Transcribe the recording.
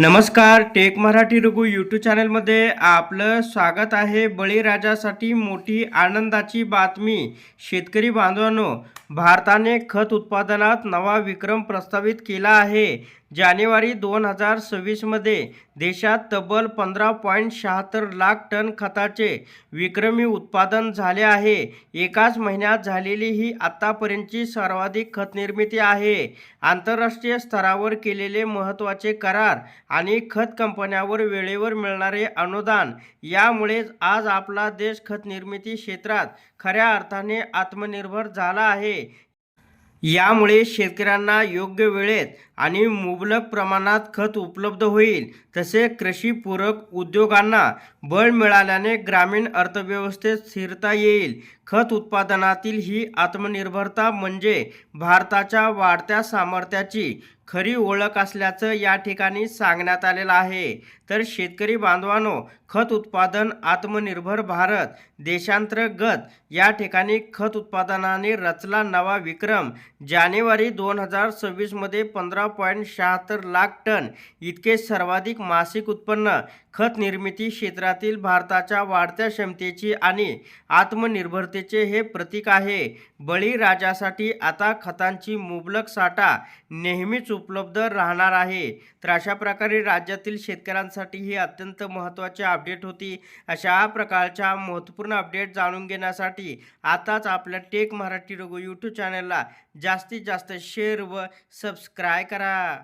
नमस्कार take Marathi Raghu YouTube चॅनलमध्ये आपलं स्वागत आहे बळीराजासाठी मोठी आनंदाची बातमी. शेतकरी बांधवांनो भारताने खत उत्पादनात नवा विक्रम प्रस्तावित केला आहे. जानेवारी दोन हजार सव्वीसमध्ये देशात तब्बल पंधरा पॉईंट शहात्तर लाख टन खताचे विक्रमी उत्पादन झाले आहे. एकाच महिन्यात झालेली ही आत्तापर्यंतची सर्वाधिक खतनिर्मिती आहे. आंतरराष्ट्रीय स्तरावर केलेले महत्त्वाचे करार आणि खत कंपन्यावर वेळेवर मिळणारे अनुदान यामुळेच आज आपला देश खत निर्मिती क्षेत्रात खऱ्या अर्थाने आत्मनिर्भर झाला आहे. यामुळे शेतकऱ्यांना योग्य वेळेत आणि मुबलक प्रमाणात खत उपलब्ध होईल. तसे कृषीपूरक उद्योगांना बळ मिळाल्याने ग्रामीण अर्थव्यवस्थेत स्थिरता येईल. खत उत्पादनातील ही आत्मनिर्भरता म्हणजे भारताच्या वाढत्या सामर्थ्याची खरी ओळख असल्याचं या ठिकाणी सांगण्यात आलेलं आहे. तर शेतकरी बांधवांनो खत उत्पादन आत्मनिर्भर भारत देशांतर्गत या ठिकाणी खत उत्पादनाने रचला नवा विक्रम. जानेवारी दोन हजार सव्वीसमध्ये पंधरा पॉईंट शहात्तर लाख टन इतके सर्वाधिक मासिक उत्पन्न खत निर्मिती क्षेत्रातील भारताच्या वाढत्या क्षमतेची आणि आत्मनिर्भरते आत्मनिर्भरतेचे हे प्रतीक आहे. बळीराजासाठी आता खतांची मुबलक साठा नेहमीच उपलब्ध राहणार आहे. तर अशा प्रकारे राज्यातील शेतकऱ्यांसाठी ही अत्यंत महत्त्वाची अपडेट होती. अशा प्रकारच्या महत्त्वपूर्ण अपडेट जाणून घेण्यासाठी आताच आपल्या टेक मराठी रघु यूट्यूब चॅनलला जास्तीत जास्त शेअर व सबस्क्राय करा.